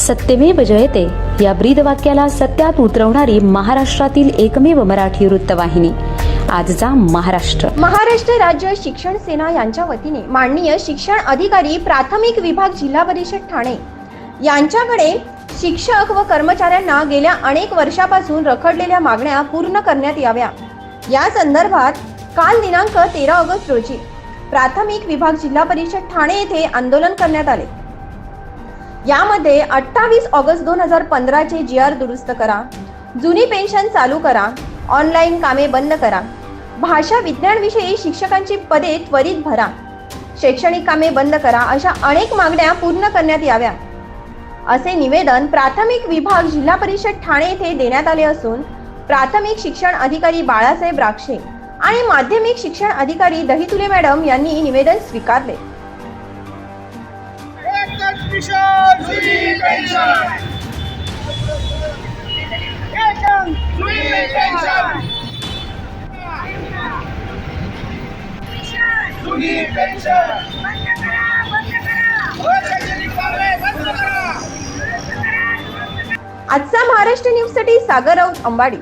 सत्यमेव जयते. या ब्रीद वाक्याला सत्यात उतरवणारी महाराष्ट्रातील एकमेव मराठी वृत्तवाहिनी. आजचा महाराष्ट्र. महाराष्ट्र राज्य शिक्षण सेना यांच्या वतीने माननीय शिक्षण अधिकारी प्राथमिक विभाग जिल्हा परिषद ठाणे. यांच्याकडे शिक्षक व कर्मचाऱ्यांना गेल्या अनेक वर्षापासून रखडलेल्या मागण्या पूर्ण करण्यात याव्या. या संदर्भात काल दिनांक तेरा ऑगस्ट रोजी प्राथमिक विभाग जिल्हा परिषद ठाणे येथे आंदोलन करण्यात आले. यामध्ये अठ्ठावीस ऑगस्ट दोन हजार पंधराचे जी आर दुरुस्त करा जुनी पेन्शन चालू करा ऑनलाईन कामे बंद करा भाषा विज्ञानविषयी शिक्षकांची पदे त्वरित भरा शैक्षणिक कामे बंद करा अशा अनेक मागण्या पूर्ण करण्यात याव्या. असे निवेदन प्राथमिक विभाग जिल्हा परिषद ठाणे येथे देण्यात आले असून प्राथमिक शिक्षण अधिकारी बाळासाहेब राक्षे आणि माध्यमिक शिक्षण अधिकारी दहितुले मॅडम यांनी निवेदन स्वीकारले. पेन्शन. पेन्शन बंद करा आजचा महाराष्ट्र न्यूजसाठी सागर राऊत अंबाडी.